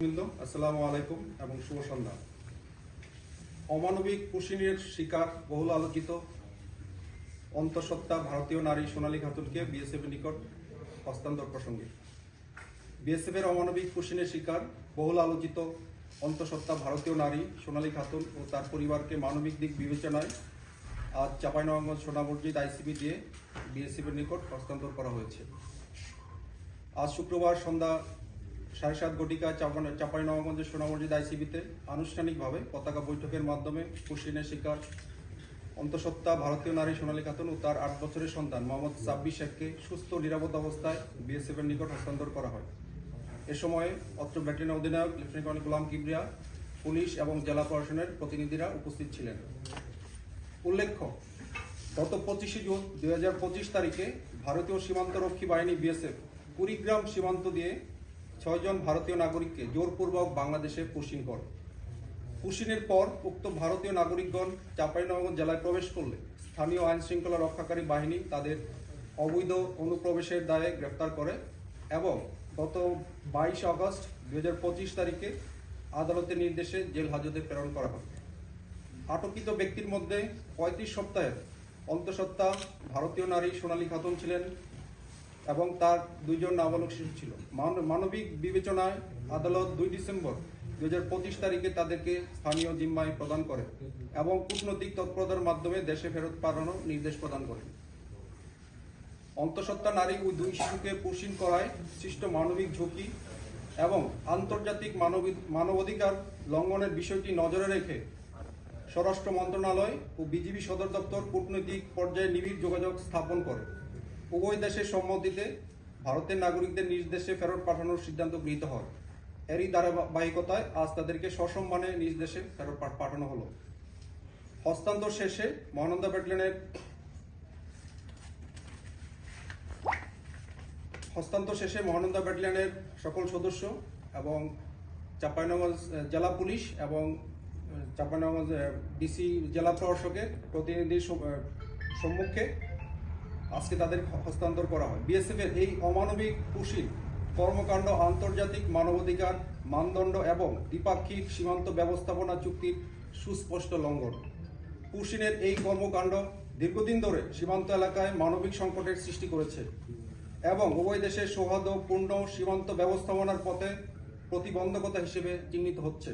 আসসালামু এবং শুভ সন্ধ্যা। অমানবিক কুশিনের শিকার বহুল আলোচিত। অন্তঃসত্ত্বা ভারতীয় নারী সোনালী খাতুনকে বিএসএফ এর নিকট হস্তান্তর প্রসঙ্গে। বিএসএফ এর অমানবিক কুশিনের শিকার বহুল আলোচিত। অন্তঃসত্ত্বা ভারতীয় নারী সোনালী খাতুন ও তার পরিবারকে মানবিক দিক বিবেচনায় আজ চাঁপাইনবাবগঞ্জ সোনা মসজিদ আইসিবি দিয়ে বিএসএফ এর নিকট হস্তান্তর করা হয়েছে। আজ শুক্রবার সন্ধ্যা সাড়ে সাত ঘটিকা চাপান- চাঁপাইনবাবগঞ্জের সোনা মসজিদ আইসিবিতে আনুষ্ঠানিকভাবে পতাকা বৈঠকের মাধ্যমে কুশিনের শিকার অন্তঃসত্ত্বা ভারতীয় নারী সোনালী খাতুন ও তার আট বছরের সন্তান মোহাম্মদ সাব্বির শেখকে সুস্থ নিরাপদ অবস্থায় বিএসএফের নিকট হস্তান্তর করা হয়। এ সময়ে অত্র ব্যাটালিয়ন অধিনায়ক, lieutenant colonel Golam Kibria, police এবং জেলা প্রশাসনের প্রতিনিধিরা উপস্থিত ছিলেন। উল্লেখ্য, গত পঁচিশে জুন দুই হাজার পঁচিশ তারিখে ভারতীয় সীমান্তরক্ষী বাহিনী বিএসএফ কুড়িগ্রাম সীমান্ত দিয়ে ছয়জন ভারতীয় নাগরিককে জোরপূর্বক বাংলাদেশে পুশিন করে। পুশিনের পর উক্ত ভারতীয় নাগরিকগণ চাঁপাইনবাবগঞ্জ জেলায় প্রবেশ করলে স্থানীয় আইন শৃঙ্খলা রক্ষাকারী বাহিনী তাদের অবৈধ অনুপ্রবেশের দায়ে গ্রেফতার করে এবং গত বাইশ আগস্ট দুই হাজার পঁচিশ তারিখে আদালতের নির্দেশে জেল হাজতে প্রেরণ করা হয়। আটকিত ব্যক্তির মধ্যে পঁয়ত্রিশ সপ্তাহের অন্তঃসত্ত্বা ভারতীয় নারী সোনালী খাতুন ছিলেন এবং তার দুইজন নাবালক শিশু ছিল। মান- মানবিক বিবেচনায় আদালত দুই ডিসেম্বর দুই হাজার পঁচিশ তারিখে তাদেরকে স্থানীয় জিম্মায় প্রদান করে এবং কূটনৈতিক তৎপরতার মাধ্যমে দেশে ফেরত পাঠানোর নির্দেশ প্রদান করে। অন্তঃসত্ত্বা নারী ও দুই শিশুকে পুষিন করায় সৃষ্ট মানবিক ঝুঁকি এবং আন্তর্জাতিক মানবাধিকার লঙ্ঘনের বিষয়টি নজরে রেখে স্বরাষ্ট্র মন্ত্রণালয় ও বিজিবি সদর দপ্তর কূটনৈতিক পর্যায়ে নিবিড় যোগাযোগ স্থাপন করে। উভয় দেশের সম্মতিতে ভারতের নাগরিকদের নিজ দেশে ফেরত পাঠানোর সিদ্ধান্ত গৃহীত হয়। এরই ধারাবাহিকতায় আজ তাদেরকে সসম্মানে নিজ দেশে ফেরত পাঠানো হলো। হস্তান্তর শেষে মহানন্দা ব্যাটালিয়নের হস্তান্তর শেষে মহানন্দা ব্যাটালিয়নের সকল সদস্য এবং চাঁপাইনগঞ্জ জেলা পুলিশ এবং চাঁপাইনগঞ্জ ডিসি জেলা প্রশাসকের প্রতিনিধির সম্মুখে আজকে তাদের হস্তান্তর করা হয়। বিএসএফ এর এই অমানবিক কুশীল কর্মকাণ্ড, আন্তর্জাতিক মানবাধিকার মানদণ্ড এবং দ্বিপাক্ষিক সীমান্ত ব্যবস্থাপনা চুক্তির সুস্পষ্ট লঙ্ঘন। কুশিনের এই কর্মকাণ্ড দীর্ঘদিন ধরে সীমান্ত এলাকায় মানবিক সংকটের সৃষ্টি করেছে এবং উভয় দেশের সৌহার্দ্যপূর্ণ সীমান্ত ব্যবস্থাপনার পথে প্রতিবন্ধকতা হিসেবে চিহ্নিত হচ্ছে।